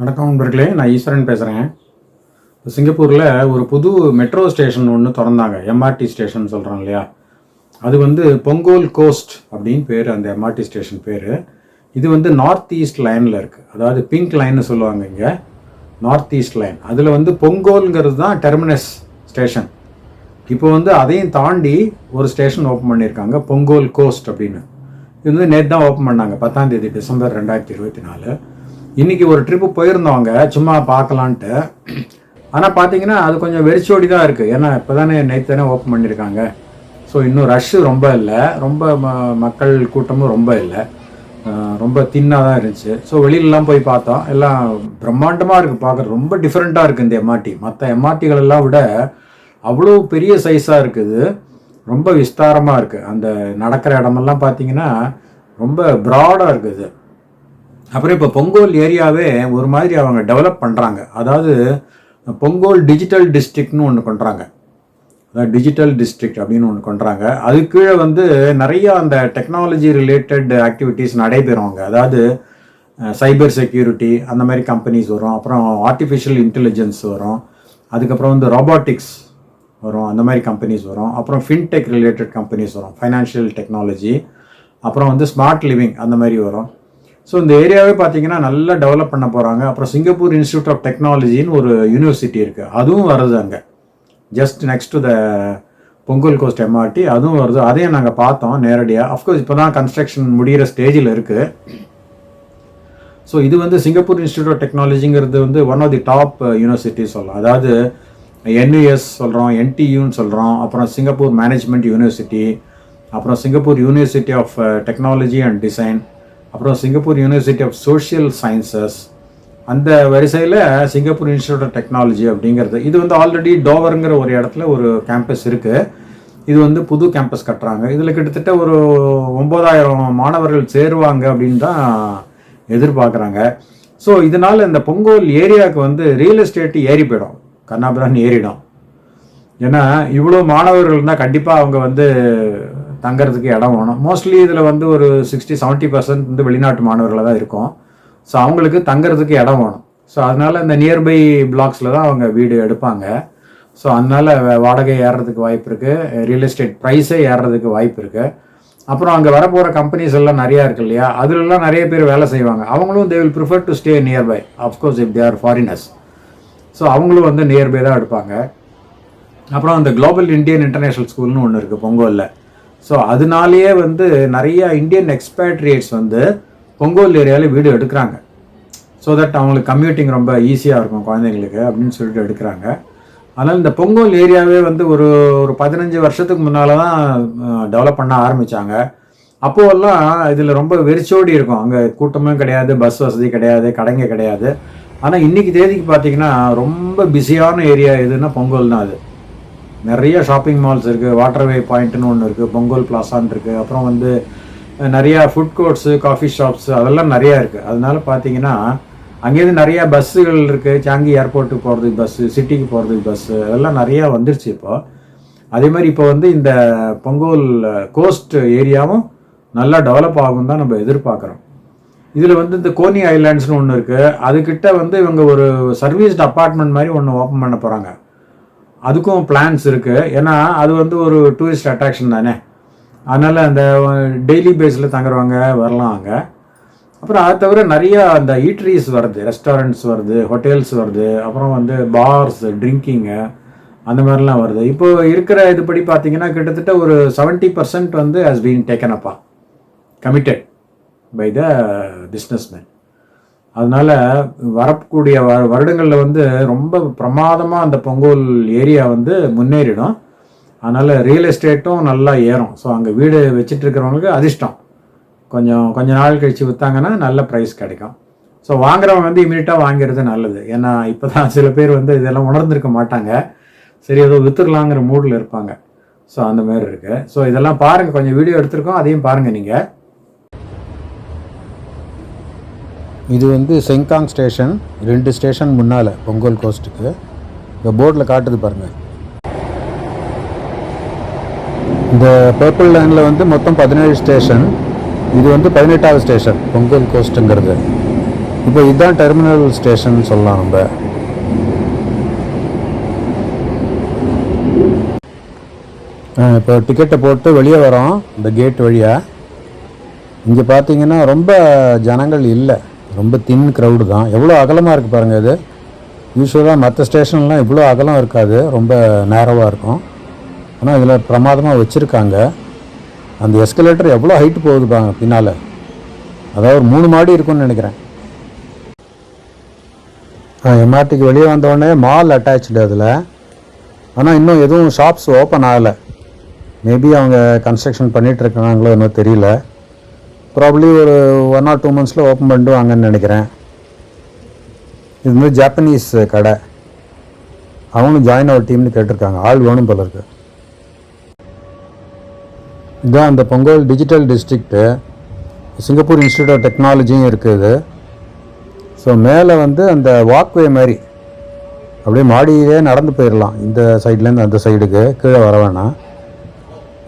வணக்கம் நண்பர்களே நான் ஈஸ்வரன் பேசுகிறேன் சிங்கப்பூரில் ஒரு புது மெட்ரோ ஸ்டேஷன் ஒன்று திறந்தாங்க எம்ஆர்டி ஸ்டேஷன் சொல்கிறோம் இல்லையா? அது வந்து பொங்கோல் கோஸ்ட் அப்படின்னு பேர் அந்த எம்ஆர்டி ஸ்டேஷன் பேர். இது வந்து நார்த் ஈஸ்ட் லைனில் இருக்குது அதாவது பிங்க் லைன்னு சொல்லுவாங்க இங்கே நார்த் ஈஸ்ட் லைன். அதில் வந்து பொங்கோல்ங்கிறது தான் டெர்மினஸ் ஸ்டேஷன். இப்போ வந்து அதையும் தாண்டி ஒரு ஸ்டேஷன் ஓப்பன் பண்ணியிருக்காங்க பொங்கோல் கோஸ்ட் அப்படின்னு. இது வந்து நேற்று தான் ஓப்பன் பண்ணாங்க பத்தாம் தேதி டிசம்பர் ரெண்டாயிரத்தி இருபத்தி நாலு. இன்னைக்கு ஒரு ட்ரிப்பு போயிருந்தவங்க சும்மா பார்க்கலான்ட்டு. ஆனால் பார்த்தீங்கன்னா அது கொஞ்சம் வெறிச்சோடி தான் இருக்குது ஏன்னா இப்போ தானே நேற்று தானே ஓப்பன் பண்ணியிருக்காங்க ஸோ இன்னும் ரஷ்ஷு ரொம்ப இல்லை. ரொம்ப ம- மக்கள் கூட்டமும் ரொம்ப இல்லை. ரொம்ப தின்னாக தான் இருந்துச்சு. ஸோ வெளியிலலாம் போய் பார்த்தோம். எல்லாம் பிரம்மாண்டமாக இருக்குது பார்க்குறது ரொம்ப டிஃப்ரெண்ட்டாக இருக்குது இந்த எம்ஆர்டி மற்ற எம்ஆர்டிகள் எல்லாம் விட அவ்வளோ பெரிய சைஸாக இருக்குது. ரொம்ப விஸ்தாரமாக இருக்குது அந்த நடக்கிற இடமெல்லாம் பார்த்தீங்கன்னா ரொம்ப ப்ராடாக இருக்குது. அப்புறம் இப்போ பொங்கோல் ஏரியாவே ஒரு மாதிரி அவங்க டெவலப் பண்ணுறாங்க அதாவது பொங்கோல் டிஜிட்டல் டிஸ்ட்ரிக்ட்னு ஒன்று பண்ணுறாங்க அதாவது டிஜிட்டல் டிஸ்ட்ரிக்ட் அப்படின்னு ஒன்று பண்ணுறாங்க அது கீழே வந்து நிறைய அந்த டெக்னாலஜி ரிலேட்டட் ஆக்டிவிட்டீஸ் நடைபெறுவாங்க. அதாவது சைபர் செக்யூரிட்டி அந்த மாதிரி கம்பெனிஸ் வரும். அப்புறம் ஆர்டிஃபிஷியல் இன்டெலிஜென்ஸ் வரும். அதுக்கப்புறம் வந்து ராபாட்டிக்ஸ் வரும். அந்த மாதிரி கம்பெனிஸ் வரும். அப்புறம் ஃபின்டெக் ரிலேட்டட் கம்பெனிஸ் வரும். ஃபைனான்ஷியல் டெக்னாலஜி அப்புறம் வந்து ஸ்மார்ட் லிவிங் அந்த மாதிரி வரும். ஸோ இந்த ஏரியாவே பார்த்தீங்கன்னா நல்லா டெவலப் பண்ண போகிறாங்க அப்புறம் சிங்கப்பூர் இன்ஸ்டியூட் ஆஃப் டெக்னாலஜின்னு ஒரு யூனிவர்சிட்டி இருக்குது அதுவும் வருது அங்கே. Just next to the Punggol coast MRT அதுவும் வருது. அதையும் நாங்கள் பார்த்தோம் நேரடியாக அஃப்கோர்ஸ் இப்போ தான் கன்ஸ்ட்ரக்ஷன் முடிகிற ஸ்டேஜில் இருக்குது ஸோ இது வந்து சிங்கப்பூர் இன்ஸ்டியூட் ஆஃப் டெக்னாலஜிங்கிறது வந்து one of the top university சொல்லலாம். அதாவது என்யூஎஸ் சொல்கிறோம் என்டியூன்னு சொல்கிறோம் அப்புறம் சிங்கப்பூர் மேனேஜ்மெண்ட் யூனிவர்சிட்டி அப்புறம் Singapore university of technology and design அப்புறம் Singapore university of social sciences அந்த வரிசையில் சிங்கப்பூர் இன்ஸ்டியூட் ஆஃப் டெக்னாலஜி அப்படிங்கிறது. இது வந்து ஆல்ரெடி டோவருங்கிற ஒரு இடத்துல ஒரு கேம்பஸ் இருக்குது இது வந்து புது கேம்பஸ் கட்டுறாங்க. இதில் கிட்டத்தட்ட ஒரு ஒம்பதாயிரம் மாணவர்கள் சேருவாங்க அப்படின்னு தான் எதிர்பார்க்குறாங்க. ஸோ இதனால் இந்த பொங்கோல் ஏரியாவுக்கு வந்து ரியல் எஸ்டேட்டு ஏறி போயிடும். கண்ணாபிரான் ஏறிடும். ஏன்னா இவ்வளோ மாணவர்கள் இருந்தால் கண்டிப்பாக அவங்க வந்து தங்கிறதுக்கு இடம் வேணும். மோஸ்ட்லி இதில் வந்து ஒரு சிக்ஸ்டி செவன்ட்டி பர்சன்ட் வந்து வெளிநாட்டு மாணவர்களாக தான் இருக்கும். ஸோ அவங்களுக்கு தங்கிறதுக்கு இடம் வேணும். ஸோ அதனால இந்த நியர்பை பிளாக்ஸில் தான் அவங்க வீடு எடுப்பாங்க. ஸோ அதனால வாடகை ஏறுறதுக்கு வாய்ப்பு இருக்குது ரியல் எஸ்டேட் ப்ரைஸே ஏறுறதுக்கு வாய்ப்பு இருக்குது அப்புறம் அங்கே வரப்போகிற கம்பெனிஸ் எல்லாம் நிறையா இருக்கு இல்லையா? அதுலலாம் நிறைய பேர் வேலை செய்வாங்க. அவங்களும் they will prefer to stay nearby of course if they are foreigners so அவங்களும் வந்து நியர்பை தான் எடுப்பாங்க. அப்புறம் அந்த குளோபல் இந்தியன் இன்டர்நேஷ்னல் ஸ்கூல்னு ஒன்று இருக்குது பொங்கலில். ஸோ அதனாலேயே வந்து நிறைய இந்தியன் எக்ஸ்பேட்ரியேட்ஸ் வந்து பொங்கோல் ஏரியாவில் வீடு எடுக்கிறாங்க. ஸோ தட் அவங்களுக்கு கம்யூட்டிங் ரொம்ப ஈஸியாக இருக்கும் குழந்தைங்களுக்கு அப்படின்னு சொல்லிட்டு எடுக்கிறாங்க. அதனால் இந்த பொங்கோல் ஏரியாவே வந்து ஒரு ஒரு பதினஞ்சு வருஷத்துக்கு முன்னால் தான் டெவலப் பண்ண ஆரம்பித்தாங்க அப்போவெல்லாம் இதில் ரொம்ப வெறிச்சோடி இருக்கும். அங்கே கூட்டமும் கிடையாது பஸ் வசதி கிடையாது கடைங்க கிடையாது. ஆனால் இன்னைக்கு தேதிக்கு பார்த்தீங்கன்னா ரொம்ப பிஸியான ஏரியா எதுன்னா பொங்கல் தான் அது. நிறைய ஷாப்பிங் மால்ஸ் இருக்குது வாட்டர்வே பாயிண்ட்னு ஒன்று இருக்குது பொங்கல் பிளாசான் இருக்குது அப்புறம் வந்து நிறையா ஃபுட் கோர்ட்ஸு காஃபி ஷாப்ஸ் அதெல்லாம் நிறையா இருக்குது அதனால பார்த்தீங்கன்னா அங்கேருந்து நிறையா பஸ்ஸுகள் இருக்குது சாங்கி ஏர்போர்ட்டுக்கு போகிறதுக்கு பஸ்ஸு சிட்டிக்கு போகிறதுக்கு பஸ்ஸு அதெல்லாம் நிறையா வந்துருச்சு இப்போது அதே மாதிரி இப்போ வந்து இந்த பொங்கல் கோஸ்ட் ஏரியாவும் நல்லா டெவலப் ஆகும் தான் நம்ம எதிர்பார்க்குறோம். இதில் வந்து இந்த கோனி ஐலாண்ட்ஸ்னு ஒன்று இருக்குது அதுக்கிட்ட வந்து இவங்க ஒரு சர்வீஸ்ட் அப்பார்ட்மெண்ட் மாதிரி ஒன்று ஓப்பன் பண்ண போகிறாங்க அதுக்கும் பிளான்ஸ் இருக்குது ஏன்னா அது வந்து ஒரு டூரிஸ்ட் அட்ராக்ஷன் தானே. அதனால் அந்த டெய்லி பேஸில் தங்குறவங்க வரலாம் அங்கே. அப்புறம் அதை தவிர நிறையா அந்த ஈட்ரிஸ் வருது ரெஸ்டாரண்ட்ஸ் வருது ஹோட்டல்ஸ் வருது. அப்புறம் வந்து பார்ஸ் ட்ரிங்கிங்கு அந்த மாதிரிலாம் வருது. இப்போ இருக்கிற இதுபடி பார்த்தீங்கன்னா கிட்டத்தட்ட ஒரு 70% பர்சன்ட் வந்து ஹஸ் பீன் டேக்கன் அப்பா committed by the business man அதனால் வரக்கூடிய வ வருடங்களில் வந்து ரொம்ப பிரமாதமாக அந்த பொங்கல் ஏரியா வந்து முன்னேறிடும். அதனால் ரியல் எஸ்டேட்டும் நல்லா ஏறும். ஸோ அங்கே வீடு வச்சிட்டு இருக்கிறவங்களுக்கு அதிர்ஷ்டம். கொஞ்சம் கொஞ்ச நாள் கழித்து விற்றாங்கன்னா நல்ல ப்ரைஸ் கிடைக்கும். ஸோ வாங்குறவங்க வந்து இமீடியட்டாக வாங்கிறது நல்லது. ஏன்னா இப்போ தான் சில பேர் வந்து இதெல்லாம் உணர்ந்திருக்க மாட்டாங்க. சரி ஏதோ விற்றுக்கலாங்கிற மூடில் இருப்பாங்க. ஸோ அந்த மாதிரி இருக்குது ஸோ இதெல்லாம் பாருங்கள் கொஞ்சம் வீடியோ எடுத்திருக்கோம். அதையும் பாருங்கள் நீங்கள் இது வந்து செங்காங் ஸ்டேஷன் ரெண்டு ஸ்டேஷன் முன்னால் பொங்கல் கோஸ்ட்டுக்கு. இந்த போர்டில் காட்டுது பாருங்கள் இந்த பர்பிள் லைனில் வந்து மொத்தம் பதினேழு ஸ்டேஷன். இது வந்து பதினெட்டாவது ஸ்டேஷன் பொங்கல் கோஸ்ட்டுங்கிறது. இப்போ இதுதான் டெர்மினல் ஸ்டேஷன் சொல்லலாம் நம்ம. இப்போ டிக்கெட்டை போட்டு வெளியே வரோம் இந்த கேட் வழியாக இங்கே பார்த்தீங்கன்னா ரொம்ப ஜனங்கள் இல்லை. ரொம்ப தின் க்ரௌடு தான். எவ்வளோ அகலமாக இருக்குது பாருங்கள் இது. யூஸ்வலாக மற்ற ஸ்டேஷன்லாம் இவ்வளோ அகலம் இருக்காது. ரொம்ப நேரவாக இருக்கும். ஆனால் இதில் பிரமாதமாக வச்சுருக்காங்க. அந்த எஸ்கலேட்டர் எவ்வளோ ஹைட்டு போகுது பாருங்க பின்னால். அதாவது ஒரு மூணு மாடி இருக்கும்னு நினைக்கிறேன். எம்ஆர்டிக்கு வெளியே வந்தோடனே மால் அட்டாச்சு அதில். ஆனால் இன்னும் எதுவும் ஷாப்ஸ் ஓப்பன் ஆகலை. மேபி அவங்க கன்ஸ்ட்ரக்ஷன் பண்ணிகிட்டு இருக்காங்களோ என்னவோ தெரியல. ப்ராப்ளி ஒரு ஒன் ஆர் டூ மந்த்ஸில் ஓப்பன் பண்ணிடுவாங்கன்னு நினைக்கிறேன். இது மாதிரி ஜாப்பனீஸ் கடை. அவங்களும் ஜாயின் ஆகிற டீம்னு கேட்டிருக்காங்க. ஆள் வேணும் போல இருக்கு. இதுதான் அந்த Punggol digital district Singapore institute of டெக்னாலஜியும் இருக்குது ஸோ மேலே வந்து அந்த வாக்வே மாதிரி. அப்படியே மாடியிலே நடந்து போயிடலாம் இந்த சைட்லேருந்து அந்த சைடுக்கு கீழே வர வேணாம்.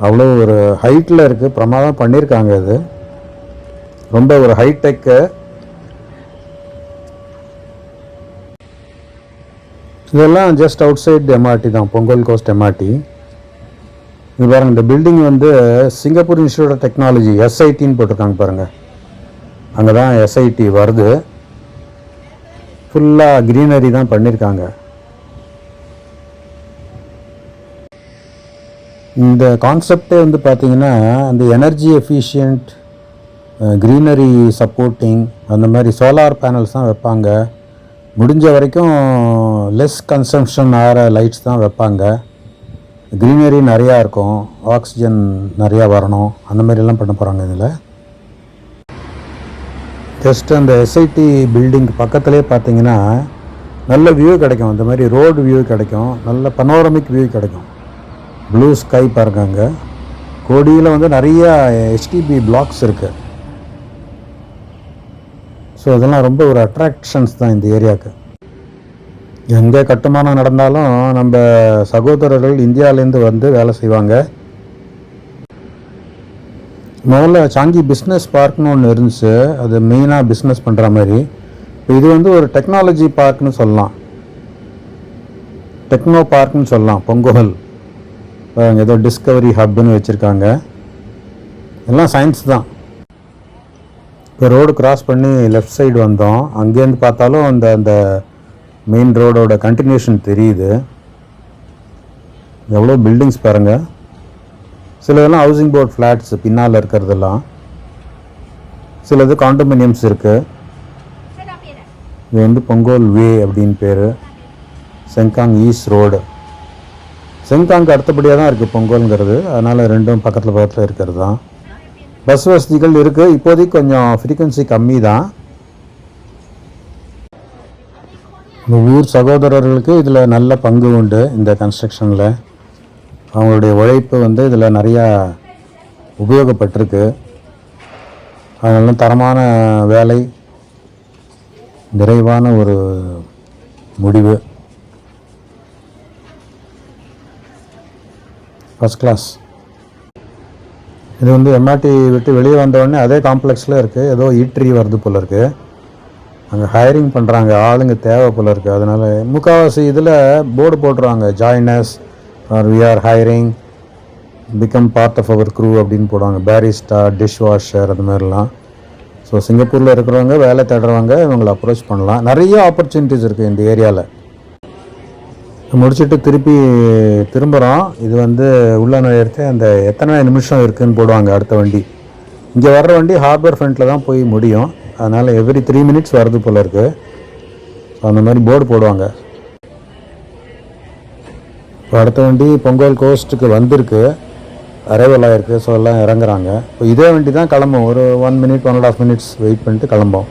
அவ்வளோ ஒரு ஹைட்டில் இருக்குது பிரமாதம் பண்ணியிருக்காங்க இது. ரொம்ப ஒரு ஹைடெக்கு இதெல்லாம் ஜஸ்ட் அவுட் சைட் எம்ஆர்டி தான் பொங்கல் கோஸ்ட் எம்ஆர்டி இது பாருங்கள் இந்த பில்டிங் வந்து சிங்கப்பூர் இன்ஸ்டியூட் ஆஃப் டெக்னாலஜி எஸ்ஐடின்னு போட்டிருக்காங்க பாருங்கள் அங்கே தான் எஸ்ஐடி வருது. ஃபுல்லாக க்ரீனரி தான் பண்ணியிருக்காங்க இந்த கான்செப்டே வந்து பார்த்திங்கன்னா அந்த எனர்ஜி எஃபிஷியன்ட் க்ரீனரி சப்போர்ட்டிங் அந்த மாதிரி சோலார் பேனல்ஸ் தான் வைப்பாங்க. முடிஞ்ச வரைக்கும் லெஸ் கன்சம்ஷன் ஆகிற லைட்ஸ் தான் வைப்பாங்க. க்ரீனரி நிறையா இருக்கும். ஆக்சிஜன் நிறையா வரணும். அந்த மாதிரிலாம் பண்ண போகிறாங்க இதில். ஜஸ்ட் அந்த எஸ்ஐடி பில்டிங் பக்கத்துலேயே பார்த்தீங்கன்னா நல்ல வியூ கிடைக்கும். அந்த மாதிரி ரோடு வியூ கிடைக்கும். நல்ல பனோரமிக் வியூ கிடைக்கும். ப்ளூ ஸ்கை பாருங்க அங்கே. கோடியில் வந்து நிறையா ஹெச்டிபி பிளாக்ஸ் இருக்குது ஸோ இதெல்லாம் ரொம்ப ஒரு அட்ராக்ஷன்ஸ் தான் இந்த ஏரியாவுக்கு. எங்கே கட்டுமானம் நடந்தாலும் நம்ம சகோதரர்கள் இந்தியாவிலேருந்து வந்து வேலை செய்வாங்க. முதல்ல சாங்கி பிஸ்னஸ் பார்க்னு ஒன்று இருந்துச்சு. அது மெயினாக பிஸ்னஸ் பண்ணுற மாதிரி. இப்போ இது வந்து ஒரு டெக்னாலஜி பார்க்னு சொல்லலாம். டெக்னோ பார்க்னு சொல்லலாம் பொங்கோல். ஏதோ டிஸ்கவரி ஹப்னு வச்சுருக்காங்க. எல்லாம் சயின்ஸ் தான். ரோடு கிராஸ் பண்ணி லெஃப்ட் சைடு வந்தோம். அங்கேருந்து பார்த்தாலும் அந்த அந்த மெயின் ரோடோட கண்டினியூஷன் தெரியுது. எவ்வளோ பில்டிங்ஸ் பாருங்கள் சிலதெல்லாம் ஹவுசிங் போர்ட் ஃப்ளாட்ஸ் பின்னால் இருக்கிறதெல்லாம். சிலது காண்டோமினியம்ஸ் இருக்குது இது வந்து பொங்கோல் வே அப்படின்னு பேர். செங்காங் ஈஸ்ட் ரோடு செங்காங்க்கு அடுத்தபடியாக தான் இருக்குது பொங்கல்ங்கிறது. அதனால் ரெண்டும் பக்கத்தில் பக்கத்தில் இருக்கிறது தான் பஸ் வசதிகள் இருக்குது இப்போதைக்கு கொஞ்சம் ஃப்ரீக்குவென்சி கம்மி தான் இந்த ஊர் சகோதரர்களுக்கு இதில் நல்ல பங்கு உண்டு இந்த கன்ஸ்ட்ரக்ஷனில் அவங்களுடைய உழைப்பு வந்து இதில் நிறையா உபயோகப்பட்டிருக்கு. அதனால தரமான வேலை நிறைவான ஒரு முடிவு. ஃபஸ்ட் கிளாஸ் இது வந்து எம்ஆர்டி விட்டு வெளியே வந்த அதே காம்ப்ளெக்ஸில் இருக்குது ஏதோ ஈட்ரி வருது போல் இருக்குது அங்கே ஹையரிங் பண்ணுறாங்க ஆளுங்க தேவை போல் இருக்குது அதனால் முக்கால்வாசி இதில் போர்டு போட்டுருவாங்க join us or we are hiring become part of our crew அப்படின்னு போடுவாங்க. பேரிஸ்டா டிஷ் வாஷர் அது மாதிரிலாம். ஸோ சிங்கப்பூரில் இருக்கிறவங்க வேலை தேடுறவங்க இவங்களை அப்ரோச் பண்ணலாம். நிறைய ஆப்பர்ச்சுனிட்டிஸ் இருக்குது இந்த ஏரியாவில் முடிச்சுட்டு திருப்பி திரும்புகிறோம் இது வந்து உள்ளே நுழையிறது அந்த எத்தனை நிமிஷம் இருக்குன்னு போடுவாங்க அடுத்த வண்டி. இங்கே வர்ற வண்டி ஹார்பர் ஃப்ரண்ட்டில் தான் போய் முடியும். அதனால் எவ்ரி த்ரீ மினிட்ஸ் வருது போல் இருக்குது ஸோ அந்த மாதிரி போர்டு போடுவாங்க. இப்போ அடுத்த வண்டி பொங்கல் கோஸ்ட்டுக்கு வந்திருக்கு. அரைவல் ஆகிருக்கு ஸோ எல்லாம் இறங்குறாங்க. இப்போ இதே வண்டி தான் கிளம்பும். ஒரு one minute one and half minutes wait பண்ணிட்டு கிளம்போம்.